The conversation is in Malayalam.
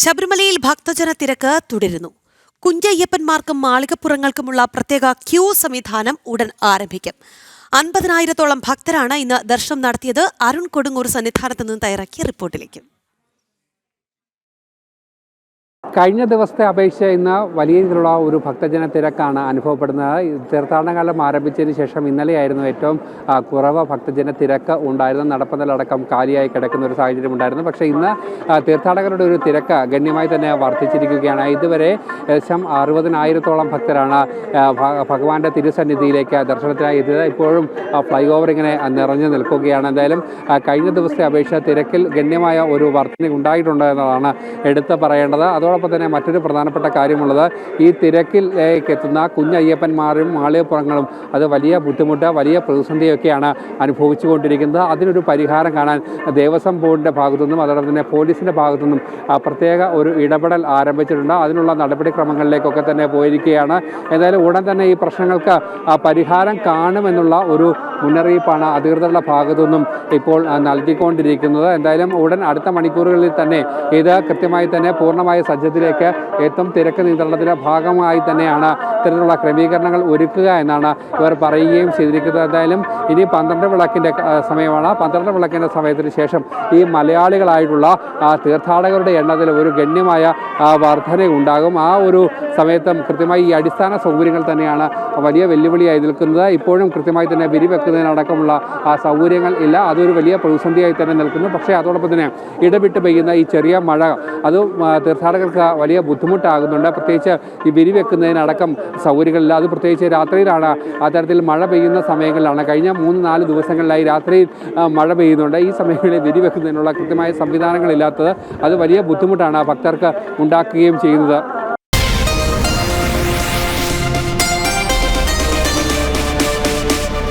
ശബരിമലയിൽ ഭക്തജന തിരക്ക് തുടരുന്നു. കുഞ്ചയ്യപ്പന്മാർക്കും മാളികപ്പുറങ്ങൾക്കുമുള്ള പ്രത്യേക ക്യൂ സംവിധാനം ഉടൻ ആരംഭിക്കും. അൻപതിനായിരത്തോളം ഭക്തരാണ് ഇന്ന് ദർശനം നടത്തിയത്. അരുൺ കൊടുങ്ങൂർ സന്നിധാനത്ത് നിന്ന് തയ്യാറാക്കിയ റിപ്പോർട്ടിലേക്ക്. കഴിഞ്ഞ ദിവസത്തെ അപേക്ഷിച്ച് ഇന്ന് വലിയ രീതിയിലുള്ള ഒരു ഭക്തജന തിരക്കാണ് അനുഭവപ്പെടുന്നത്. തീർത്ഥാടനകാലം തീർത്ഥാടന കാലം ആരംഭിച്ചതിന് ശേഷം ഇന്നലെയായിരുന്നു ഏറ്റവും കുറവ് ഭക്തജന തിരക്ക് ഉണ്ടായിരുന്നത്. നടപ്പന്തലടക്കം കാലിയായി കിടക്കുന്ന ഒരു സാഹചര്യം ഉണ്ടായിരുന്നു. പക്ഷേ ഇന്ന് തീർത്ഥാടകരുടെ ഒരു തിരക്ക് ഗണ്യമായി തന്നെ വർദ്ധിച്ചിരിക്കുകയാണ്. ഇതുവരെ ഏകദേശം അറുപതിനായിരത്തോളം ഭക്തരാണ് ഭഗവാന്റെ തിരുസന്നിധിയിലേക്ക് ദർശനത്തിനായി എത്തിയത്. ഇപ്പോഴും ഫ്ലൈ ഓവർ ഇങ്ങനെ നിറഞ്ഞു നിൽക്കുകയാണ്. എന്തായാലും കഴിഞ്ഞ ദിവസത്തെ അപേക്ഷ തിരക്കിൽ ഗണ്യമായ ഒരു വർധന ഉണ്ടായിട്ടുണ്ട് എന്നതാണ് എടുത്ത് പറയേണ്ടത്. അതോടൊപ്പം തന്നെ മറ്റൊരു പ്രധാനപ്പെട്ട കാര്യമുള്ളത് ഈ തിരക്കിലേക്ക് എത്തുന്ന കുഞ്ഞയ്യപ്പന്മാരും മാളികപ്പുറങ്ങളും അത് വലിയ ബുദ്ധിമുട്ട് വലിയ പ്രതിസന്ധിയൊക്കെയാണ് അനുഭവിച്ചുകൊണ്ടിരിക്കുന്നത്. അതിനൊരു പരിഹാരം കാണാൻ ദേവസ്വം ബോർഡിന്റെ ഭാഗത്തുനിന്നും അതോടൊപ്പം തന്നെ പോലീസിന്റെ ഭാഗത്തുനിന്നും നിന്നും പ്രത്യേക ഒരു ഇടപെടൽ ആരംഭിച്ചിട്ടുണ്ട്. അതിനുള്ള നടപടിക്രമങ്ങളിലേക്കൊക്കെ തന്നെ പോയിരിക്കുകയാണ്. എന്തായാലും ഉടൻ തന്നെ ഈ പ്രശ്നങ്ങൾക്ക് പരിഹാരം കാണുമെന്നുള്ള ഒരു മുന്നറിയിപ്പാണ് അധികൃതരുടെ ഭാഗത്തുനിന്നും ഇപ്പോൾ നൽകിക്കൊണ്ടിരിക്കുന്നത്. എന്തായാലും ഉടൻ അടുത്ത മണിക്കൂറുകളിൽ തന്നെ ഇത് കൃത്യമായി തന്നെ പൂർണമായ സജ്ജത്തിലേക്ക് എത്തും. തിരക്ക് നിയന്ത്രണത്തിന്റെ ഭാഗമായി തന്നെയാണ് ഇത്തരത്തിലുള്ള ക്രമീകരണങ്ങൾ ഒരുക്കുക എന്നാണ് ഇവർ പറയുകയും ചെയ്തിരിക്കുന്നത്. എന്തായാലും ഇനി പന്ത്രണ്ട് വിളക്കിന്റെ സമയമാണ്. പന്ത്രണ്ട് വിളക്കിന്റെ സമയത്തിന് ശേഷം ഈ മലയാളികളായിട്ടുള്ള തീർത്ഥാടകരുടെ എണ്ണത്തിൽ ഒരു ഗണ്യമായ വർധന ഉണ്ടാകും ആ ഒരു സമയത്തും കൃത്യമായി ഈ അടിസ്ഥാന സൗകര്യങ്ങൾ തന്നെയാണ് വലിയ വെല്ലുവിളിയായി നിൽക്കുന്നത്. ഇപ്പോഴും കൃത്യമായി തന്നെ വിരിവെക്കുന്നതിനടക്കമുള്ള ആ സൗകര്യങ്ങൾ ഇല്ല. അതൊരു വലിയ പ്രതിസന്ധിയായി തന്നെ നിൽക്കുന്നു. പക്ഷേ അതോടൊപ്പം തന്നെ ഇടവിട്ട് പെയ്യുന്ന ഈ ചെറിയ മഴ അതും തീർത്ഥാടകർക്ക് വലിയ ബുദ്ധിമുട്ടാകുന്നുണ്ട്. പ്രത്യേകിച്ച് ഈ വിരി വെക്കുന്നതിനടക്കം സൗകര്യങ്ങളില്ല. അത് പ്രത്യേകിച്ച് രാത്രിയിലാണ് അത്തരത്തിൽ മഴ പെയ്യുന്ന സമയങ്ങളിലാണ്. കഴിഞ്ഞ മൂന്ന് നാല് ദിവസങ്ങളിലായി രാത്രിയിൽ മഴ പെയ്യുന്നുണ്ട്. ഈ സമയങ്ങളിൽ വിരി വെക്കുന്നതിനുള്ള കൃത്യമായ സംവിധാനങ്ങളില്ലാത്തത് അത് വലിയ ബുദ്ധിമുട്ടാണ് ഭക്തർക്ക് ഉണ്ടാക്കുകയും ചെയ്യുന്നത്.